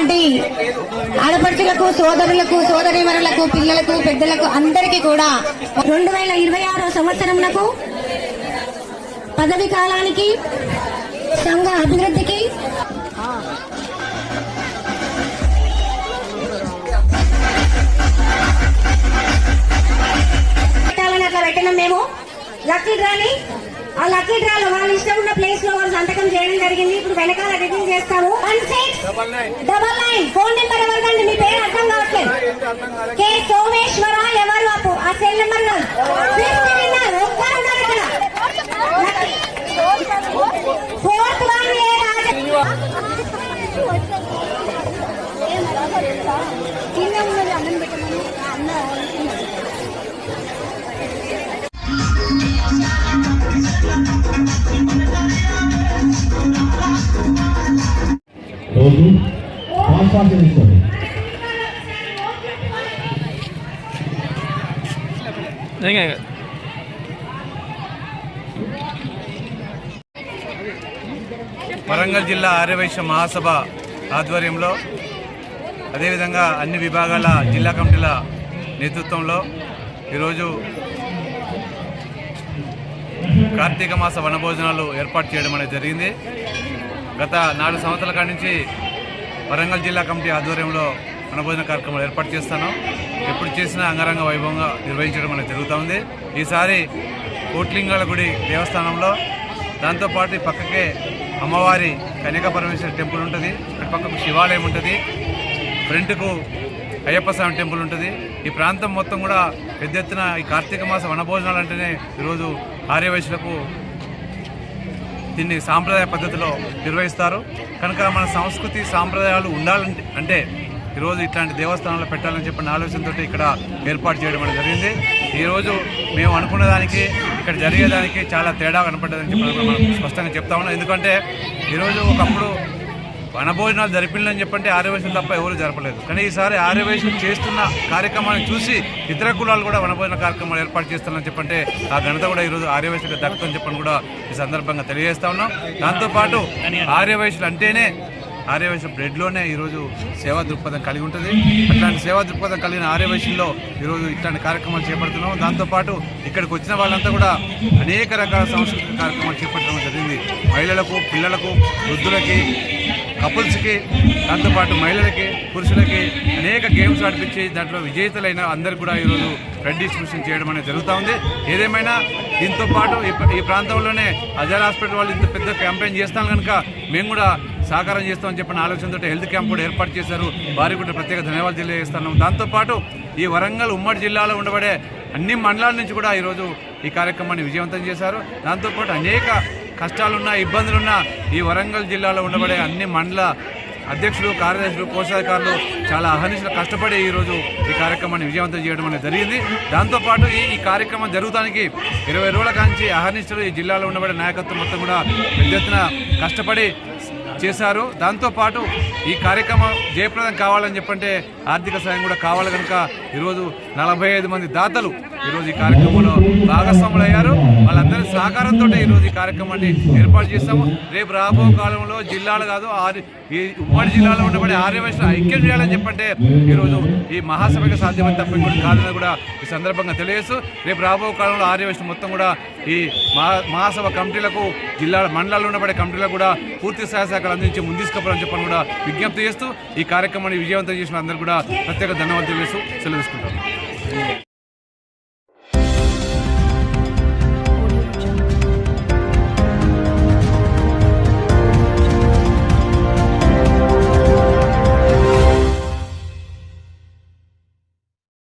వచ్చినటువంటి ఆడపడుచులకు సోదరులకు సోదరీమణులకు పిల్లలకు పెద్దలకు అందరికీ కూడా రెండు వేల ఇరవై ఆరో సంవత్సరంకు పదవి కాలానికి సంఘ అభివృద్ధికి లక్కీ డ్రాని ఆ లక్కీ డ్రాలో వాళ్ళ ఇష్టం ఉన్న ప్లేస్లో వాళ్ళు సంతకం చేయడం జరిగింది. ఇప్పుడు వెనకాల రిటర్న్ చేస్తాము. One six double nine phone number ఎవరిదండి తీసుకోండి. వరంగల్ జిల్లా ఆర్యవైశ్య మహాసభ ఆధ్వర్యంలో అదేవిధంగా అన్ని విభాగాల జిల్లా కమిటీల నేతృత్వంలో ఈరోజు కార్తీక మాస వనభోజనాలు ఏర్పాటు చేయడం అనేది జరిగింది. గత నాలుగు సంవత్సరాల కాడి నుంచి వరంగల్ జిల్లా కమిటీ ఆధ్వర్యంలో వనభోజన కార్యక్రమాలు ఏర్పాటు చేస్తాను ఎప్పుడు చేసినా అంగరంగ వైభవంగా నిర్వహించడం అనేది జరుగుతూ ఉంది. ఈసారి కోట్లింగాల గుడి దేవస్థానంలో దాంతోపాటు పక్కకే అమ్మవారి కన్యక పరమేశ్వరి టెంపుల్ ఉంటుంది. అటు పక్కకు శివాలయం ఉంటుంది. ఫ్రంట్కు అయ్యప్ప స్వామి టెంపుల్ ఉంటుంది. ఈ ప్రాంతం మొత్తం కూడా పెద్ద ఎత్తున ఈ కార్తీక మాస వనభోజనాలు అంటేనే ఈరోజు ఆర్యవైశ్యులకు దీన్ని సాంప్రదాయ పద్ధతిలో నిర్వహిస్తారు. కనుక మన సంస్కృతి సాంప్రదాయాలు ఉండాలంటే అంటే ఈరోజు ఇట్లాంటి దేవస్థానాలు పెట్టాలని చెప్పిన ఆలోచనతో ఇక్కడ ఏర్పాటు చేయడం అనేది జరిగింది. ఈరోజు మేము అనుకున్న దానికి ఇక్కడ జరిగేదానికి చాలా తేడా కనపడ్డదని చెప్పి మనం స్పష్టంగా చెప్తా ఉన్నాం. ఎందుకంటే ఈరోజు ఒకప్పుడు వనభోజనాలు జరిపిందని చెప్పంటే ఆర్యవేశం తప్ప ఎవరు జరపలేదు. కానీ ఈసారి ఆర్యవేశం చేస్తున్న కార్యక్రమాన్ని చూసి ఇతర కులాలు కూడా వనభోజన కార్యక్రమాలు ఏర్పాటు చేస్తున్నారని చెప్పంటే ఆ ఘనత కూడా ఈరోజు ఆర్యవేశకు దక్కుతుందని చెప్పని కూడా ఈ సందర్భంగా తెలియజేస్తా ఉన్నాం. దాంతోపాటు ఆర్యవేశులు అంటేనే ఆర్యవైశ్య బ్రెడ్లోనే ఈరోజు సేవా దృక్పథం కలిగి ఉంటుంది. అట్లాంటి సేవా దృక్పథం కలిగిన ఆర్యవైశ్యుల్లో ఈరోజు ఇట్లాంటి కార్యక్రమాలు చేపడుతున్నాం. దాంతోపాటు ఇక్కడికి వచ్చిన వాళ్ళంతా కూడా అనేక రకాల సాంస్కృతిక కార్యక్రమాలు చేపట్టడం జరిగింది. మహిళలకు పిల్లలకు వృద్ధులకి కపుల్స్కి దాంతోపాటు మహిళలకి పురుషులకి అనేక గేమ్స్ ఆడిపించి దాంట్లో విజేతలైన అందరు కూడా ఈరోజు రెడ్ డిస్ట్రిబ్యూషన్ చేయడం అనేది జరుగుతూ ఉంది. ఏదేమైనా దీంతో పాటు ఈ ఈ ప్రాంతంలోనే అజార్ హాస్పిటల్ వాళ్ళు ఇంత పెద్ద క్యాంపెయిన్ చేస్తాను కనుక మేము కూడా సహకారం చేస్తామని చెప్పిన ఆలోచనతో హెల్త్ క్యాంప్ కూడా ఏర్పాటు చేశారు. వారికి కూడా ప్రత్యేక ధన్యవాదాలు తెలియజేస్తున్నాం దాంతోపాటు ఈ వరంగల్ ఉమ్మడి జిల్లాలో ఉండబడే అన్ని మండలాల నుంచి కూడా ఈరోజు ఈ కార్యక్రమాన్ని విజయవంతం చేశారు. దాంతోపాటు అనేక కష్టాలున్నా ఇబ్బందులున్నా ఈ వరంగల్ జిల్లాలో ఉండబడే అన్ని మండల అధ్యక్షులు కార్యదర్శులు కోశాధికారులు చాలా అహర్నిశలు కష్టపడి ఈరోజు ఈ కార్యక్రమాన్ని విజయవంతం చేయడం అనేది జరిగింది. దాంతోపాటు ఈ ఈ కార్యక్రమం జరుగుతానికి ఇరవై రోజుల కాంచి అహర్నిశలు ఈ జిల్లాలో ఉండబడే నాయకత్వం మొత్తం కూడా పెద్ద ఎత్తున కష్టపడి చేశారు. దాంతోపాటు ఈ కార్యక్రమం జయప్రదం కావాలని చెప్పంటే ఆర్థిక సాయం కూడా కావాలి కనుక ఈరోజు నలభై ఐదు మంది దాతలు ఈరోజు ఈ కార్యక్రమంలో భాగస్వాములు అయ్యారు వాళ్ళందరి సహకారంతో ఈరోజు ఈ కార్యక్రమాన్ని ఏర్పాటు చేస్తాము రేపు రాబో కాలంలో జిల్లాలు కాదు ఆరు ఈ ఉమ్మడి జిల్లాలో ఉండబడే ఆర్యవైశ్యులు ఐక్యం చేయాలని చెప్పంటే ఈరోజు ఈ మహాసభకి సాధ్యమని తప్ప ఇంకోటి కాదని కూడా ఈ సందర్భంగా తెలియజేస్తూ రేపు రాబో కాలంలో ఆర్యవైశ్యులు మొత్తం కూడా ఈ మహా మహాసభ కమిటీలకు జిల్లా మండలాల్లో ఉండబడే కమిటీలకు కూడా పూర్తి సహాయ సహకారాలు అందించి ముందుకు చెప్పని కూడా విజ్ఞప్తి చేస్తూ ఈ కార్యక్రమాన్ని విజయవంతం చేసిన అందరూ కూడా ప్రత్యేక ధన్యవాదాలు తెలియజేస్తూ సెలవు తీసుకుంటాం